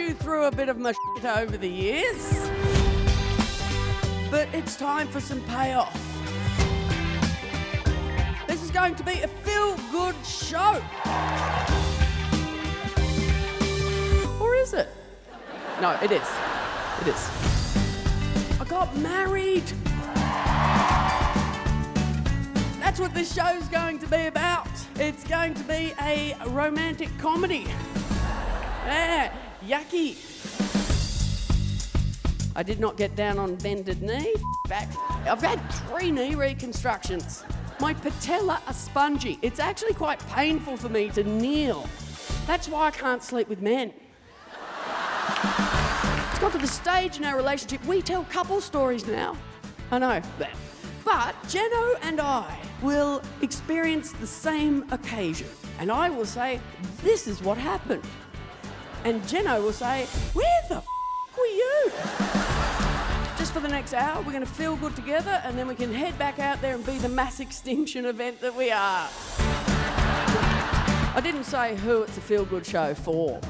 you through a bit of my shit over the years. But it's time for some payoff. This is going to be a feel good show. Or is it? No, it is. It is. I got married. That's what this show's going to be about. It's going to be a romantic comedy. Yeah, yucky. I did not get down on bended knee. Back. I've had three knee reconstructions. My patella are spongy. It's actually quite painful for me to kneel. That's why I can't sleep with men. It's got to the stage in our relationship we tell couple stories now. I know. But, but Jeno and I will experience the same occasion. And I will say, this is what happened. And Jeno will say, where the f- were you? Just for the next hour, we're going to feel good together and then we can head back out there and be the mass extinction event that we are. I didn't say who it's a feel good show for.